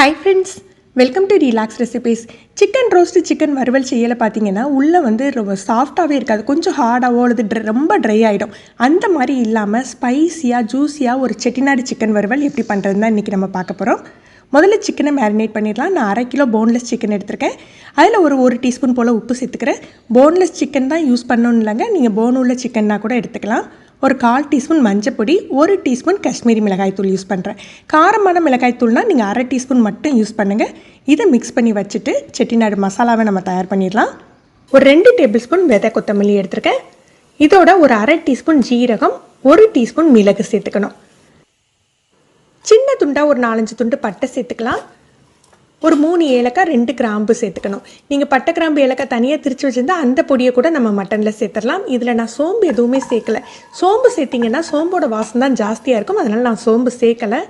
Hi friends welcome to relax recipes chicken roast chicken வறுவல் செய்யலை பார்த்தீங்கன்னா உள்ளே வந்து ரொம்ப சாஃப்டாகவே இருக்காது. கொஞ்சம் ஹார்டாகவோ அல்லது ட்ரை ரொம்ப ட்ரை ஆகிடும் அந்த மாதிரி இல்லாமல் ஸ்பைஸியாக ஜூஸியாக ஒரு செட்டிநாடு சிக்கன் வறுவல் எப்படி பண்ணுறதுன்னு தான் இன்றைக்கி நம்ம பார்க்க போகிறோம் முதல்ல சிக்கனை மேரினேட் பண்ணிடலாம். நான் அரை கிலோ போன்லெஸ் சிக்கன் எடுத்திருக்கேன். அதில் ஒரு ஒரு டீஸ்பூன் போல் உப்பு சேர்த்துக்கிறேன். போன்லெஸ் சிக்கன் தான் யூஸ் பண்ணணும் இல்லைங்க. நீங்கள் போன் உள்ள சிக்கன்னா கூட எடுத்துக்கலாம். ஒரு கால் டீஸ்பூன் மஞ்சப்பொடி ஒரு டீஸ்பூன் காஷ்மீரி மிளகாய்த்தூள் யூஸ் பண்ணுறேன் காரமான மிளகாய்த்தூள்னால் நீங்கள் அரை டீஸ்பூன் மட்டும் யூஸ் பண்ணுங்கள் இதை மிக்ஸ் பண்ணி வச்சுட்டு செட்டிநாடு மசாலாவை நம்ம தயார் பண்ணிடலாம். ஒரு ரெண்டு டேபிள் ஸ்பூன் விதை கொத்தமல்லி எடுத்திருக்கேன். இதோட ஒரு அரை டீஸ்பூன் ஜீரகம் ஒரு டீஸ்பூன் மிளகு சேர்த்துக்கணும். சின்ன துண்டாக ஒரு நாலஞ்சு துண்டு பட்டை சேர்த்துக்கலாம். ஒரு மூணு ஏலக்காய் ரெண்டு கிராம்பு சேர்த்துக்கணும். நீங்கள் பட்டை கிராம்பு ஏலக்காய் தனியாக திரிச்சு வச்சுருந்தா அந்த பொடியை கூட நம்ம மட்டனில் சேர்த்துடலாம். இதில் நான் சோம்பு எதுவுமே சேர்க்கல. சோம்பு சேர்த்திங்கன்னா சோம்போட வாசம் தான் ஜாஸ்தியாக இருக்கும். அதனால் நான் சோம்பு சேர்க்கலை.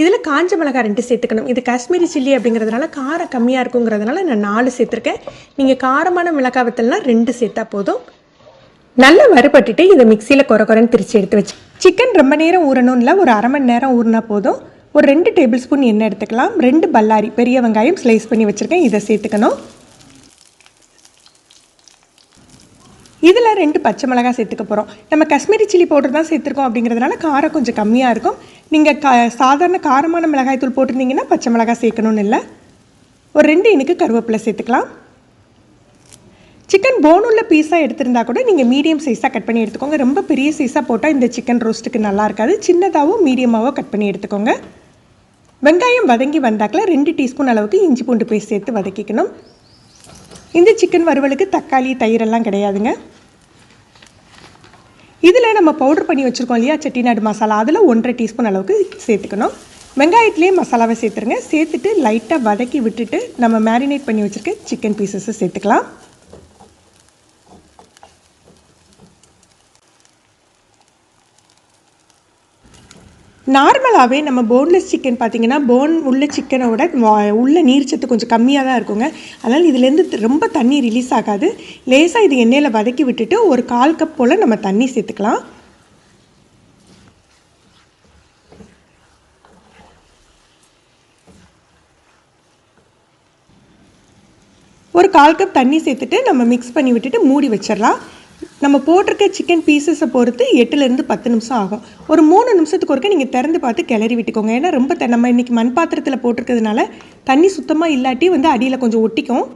இதில் காஞ்ச மிளகாய் ரெண்டு சேர்த்துக்கணும். இது காஷ்மீரி சில்லி அப்படிங்கிறதுனால காரம் கம்மியாக இருக்குங்கிறதுனால நான் நாலு சேர்த்துருக்கேன். நீங்கள் காரமான மிளகாய் வத்தல்னால் ரெண்டு சேர்த்தா போதும். நல்லா வறுபட்டுட்டு இதை மிக்சியில் குறை குறைன்னு திரிச்சு எடுத்து வச்சு சிக்கன் ரொம்ப நேரம் ஊறணும்ல ஒரு அரை மணி நேரம் ஊறினா போதும். ஒரு ரெண்டு டேபிள் ஸ்பூன் எண்ணெய் எடுத்துக்கலாம். ரெண்டு பல்லாரி பெரிய வெங்காயம் ஸ்லைஸ் பண்ணி வச்சுருக்கேன். இதை சேர்த்துக்கணும். இதில் ரெண்டு பச்சை மிளகாய் சேர்த்துக்க போகிறோம் நம்ம காஷ்மீரி சில்லி பவுடர் தான் சேர்த்துருக்கோம் அப்படிங்கிறதுனால காரம் கொஞ்சம் கம்மியாக இருக்கும். நீங்கள் க சாதாரண காரமான மிளகாய் தூள் போட்டிருந்தீங்கன்னா பச்சை மிளகாய் சேர்க்கணும்னு இல்லை. ஒரு ரெண்டு இனுக்கு கருவேப்பிலை சேர்த்துக்கலாம். சிக்கன் போன் உள்ள பீஸாக எடுத்திருந்தா கூட நீங்கள் மீடியம் சைஸாக கட் பண்ணி எடுத்துக்கோங்க. ரொம்ப பெரிய சைஸாக போட்டால் இந்த சிக்கன் ரோஸ்ட்டுக்கு நல்லா இருக்காது. சின்னதாகவும் மீடியமாகவும் கட் பண்ணி எடுத்துக்கோங்க. வெங்காயம் வதங்கி வந்தாக்கில் ரெண்டு டீஸ்பூன் அளவுக்கு இஞ்சி பூண்டு பேஸ்ட் சேர்த்து வதக்கிக்கணும். இந்த சிக்கன் வறுவலுக்கு தக்காளி தயிரெல்லாம் கிடையாதுங்க. இதில் நம்ம பவுடர் பண்ணி வச்சுருக்கோம் இல்லையா செட்டிநாடு மசாலா. அதில் ஒன்றரை டீஸ்பூன் அளவுக்கு சேர்த்துக்கணும். வெங்காயத்துலேயே மசாலாவை சேர்த்துருங்க. சேர்த்துட்டு லைட்டாக வதக்கி விட்டுட்டு நம்ம மேரினேட் பண்ணி வச்சுருக்க சிக்கன் பீசஸை சேர்த்துக்கலாம். நார்மலாகவே நம்ம போன்லெஸ் சிக்கன் பார்த்தீங்கன்னா போன் உள்ள சிக்கனோட உள்ள நீர்ச்சத்து கொஞ்சம் கம்மியாக தான் இருக்குங்க. அதனால் இதுலேருந்து ரொம்ப தண்ணி ரிலீஸ் ஆகாது. லேசாக இது எண்ணெயில் வதக்கி விட்டுட்டு ஒரு கால் கப் போல் நம்ம தண்ணி சேர்த்துக்கலாம். ஒரு கால் கப் தண்ணி சேர்த்துட்டு நம்ம மிக்ஸ் பண்ணி விட்டுட்டு மூடி வச்சிடலாம். நம்ம போட்டிருக்க சிக்கன் பீசஸை பொறுத்து எட்டுலேருந்து பத்து நிமிஷம் ஆகும். ஒரு மூணு நிமிஷத்துக்கு ஒருக்க நீங்கள் திறந்து பார்த்து கிளறி விட்டுக்கோங்க. ஏன்னா ரொம்ப த- நம்ம இன்றைக்கி மண் பாத்திரத்தில் போட்டிருக்கிறதுனால தண்ணி சுத்தமாக இல்லாட்டி வந்து அடியில் கொஞ்சம் ஒட்டிக்கும்.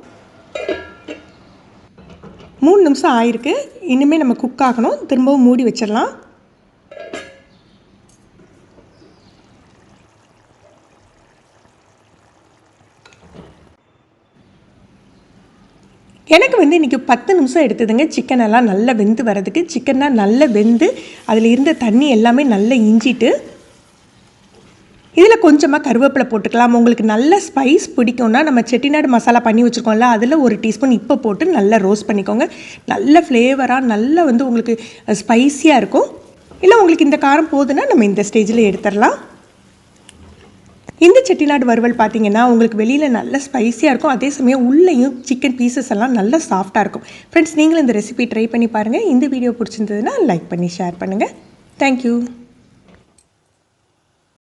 மூணு நிமிஷம் ஆயிருக்கு. இனிமேல் நம்ம குக் ஆகணும். திரும்பவும் மூடி வச்சிடலாம். எனக்கு வந்து இன்றைக்கி பத்து நிமிஷம் எடுத்ததுங்க. சிக்கன் எல்லாம் நல்லா வெந்து வரதுக்கு சிக்கன்லாம் நல்லா வெந்து அதில் இருந்த தண்ணி எல்லாமே நல்லா இஞ்சிட்டு இதில் கொஞ்சமாக கருவேப்பிலை போட்டுக்கலாம். உங்களுக்கு நல்ல ஸ்பைஸ் பிடிக்கும்னா நம்ம செட்டிநாடு மசாலா பண்ணி வச்சுருக்கோம்ல அதில் ஒரு டீஸ்பூன் இப்போ போட்டு நல்லா ரோஸ்ட் பண்ணிக்கோங்க. நல்ல ஃப்ளேவராக நல்லா வந்து உங்களுக்கு ஸ்பைஸியாக இருக்கும். இல்லை உங்களுக்கு இந்த காரம் போதுன்னா நம்ம இந்த ஸ்டேஜில் எடுத்துடலாம். இந்த செட்டிநாடு வறுவல் பார்த்தீங்கன்னா உங்களுக்கு வெளியில் நல்ல ஸ்பைஸியாக இருக்கும். அதே சமயம் உள்ளேயும் சிக்கன் பீசஸ் எல்லாம் நல்ல சாஃப்டாக இருக்கும். ஃப்ரெண்ட்ஸ் நீங்களும் இந்த ரெசிபி ட்ரை பண்ணி பாருங்கள் இந்த வீடியோ பிடிச்சிருந்ததுன்னா லைக் பண்ணி ஷேர் பண்ணுங்கள் தேங்க்யூ